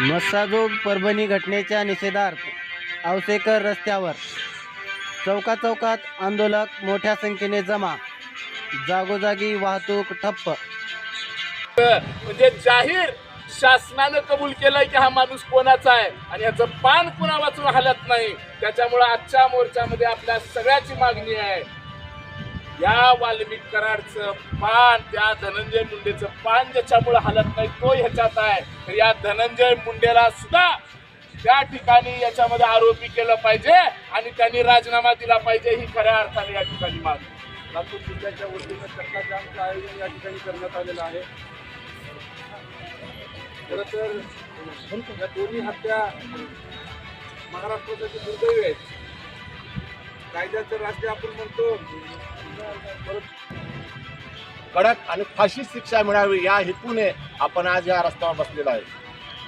मस्साजोग परभणी घटनेच्या निषेधार्थ आवसेकर रस्त्यावर चौका चौकात आंदोलक मोठ्या संख्येने जमा. जागोजागी वाहतूक ठप्प. म्हणजे जाहीर शासनानं कबूल केलंय की हा माणूस कोणाचा आहे आणि याचं पान कुणा वाचून हलत नाही. त्याच्यामुळं आजच्या मोर्चामध्ये आपल्या सगळ्याची मागणी आहे. या वाल्मिक कराडचं पान त्या धनंजय मुंडेचं पान ज्याच्यामुळे हलत नाही तो ह्याच्यात आहे. तर या धनंजय मुंडेला सुद्धा त्या ठिकाणी याच्यामध्ये आरोपी केलं पाहिजे आणि त्यांनी राजीनामा दिला पाहिजे ही खऱ्या अर्थाने या ठिकाणी मागणी. लातूर जिल्ह्याच्या वतीनं चक्का जामचं आयोजन या ठिकाणी करण्यात आलेलं आहे. खरं तर या दोन्ही हत्या महाराष्ट्रासाठी दुर्दैवी आहेत. कायद्याचं राज्य आपण म्हणतो. कडक आणि फाशी शिक्षा मिळावी या हेतूने आपण आज या रस्त्यावर बसलेलो आहे.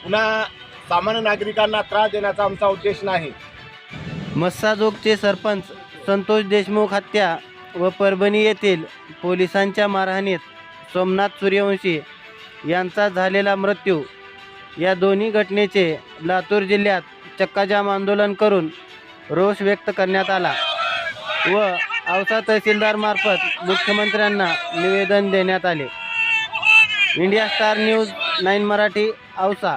पुन्हा सामान्य नागरिकांना त्रास देण्याचा आमचा उद्देश नाही. मस्साजोगचे सरपंच संतोष देशमुख हत्या व परभणी येथील पोलिसांच्या मारहाणीत सोमनाथ सूर्यवंशी यांचा झालेला मृत्यू या दोन्ही घटनेचे लातूर जिल्ह्यात चक्काजाम आंदोलन करून रोष व्यक्त करण्यात आला. व औसा तहसीलदारमार्फत मुख्यमंत्र्यांना निवेदन देण्यात आले. India Star News nine Marathi Ausa.